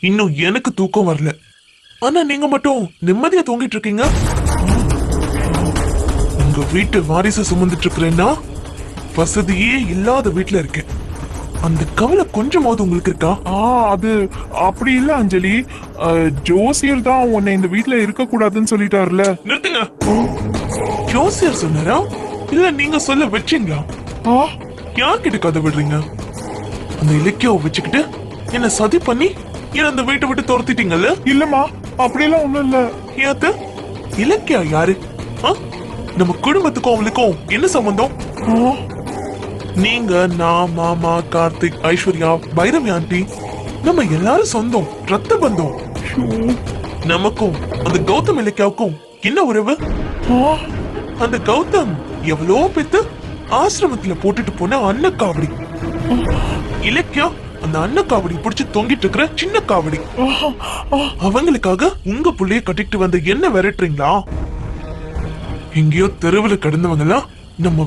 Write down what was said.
இன்னும் எனக்கு தூக்கம் வரல. ஆனா நீங்க மட்டும் நிம்மதியா தூங்கிட்டு இருக்கீங்க? உங்க வீட்டு வாரிசு சுமந்துட்டு இருக்கிறேன்னா வசதியே இல்லாத வீட்டுல இருக்கேன். அந்த கவலை கொஞ்சமாவது உங்களுக்கு இருக்கா? ஆ அது அப்படி இல்ல அஞ்சலி. ஜோசியர் தான் உன்னை இந்த வீட்ல இருக்க கூடாதுன்னு சொல்லிட்டாருல. நிறுத்துங்க. ஜோசியர் சொன்னாரா? இல்ல நீங்க சொல்ல வச்சீங்களா? ஆ. யார்கிட்ட கதை விடுறீங்க? அந்த இலக்கியாவை வச்சுக்கிட்டு என்ன சதி பண்ணி என்ன அந்த வீட்டை விட்டு துரத்திட்டீங்கல்ல? இல்லம்மா அப்படியெல்லாம் ஒண்ணும் இல்ல. ஏத்த? இலக்கியா யாரு? நம்ம குடும்பத்துக்கும் அவளுக்கும் என்ன சம்பந்தம்? நீங்க நான் மாமா கார்த்திக் ஐஸ்வர்யா பைரவி ஆண்டி நம்ம எல்லாரும் சொந்தம் ரத்த பந்தம். நமக்கும் அந்த கௌதம் இலக்கியாவுக்கும் என்ன உறவு? அந்த கௌதம் எவ்வளோ பெத்து ஆசிரமத்துல போட்டுட்டு போன அன்னக்காவடி. இலக்கியா அந்த அன்னக்காவடி பிடிச்சு தொங்கிட்டு இருக்கிற சின்ன காவடி. அவங்களுக்காக உங்க புள்ளைய கட்டிட்டு வந்து என்ன விரட்டுறீங்களா? எங்கேயோ தெருவுல கிடந்தவங்க எல்லாம் நம்ம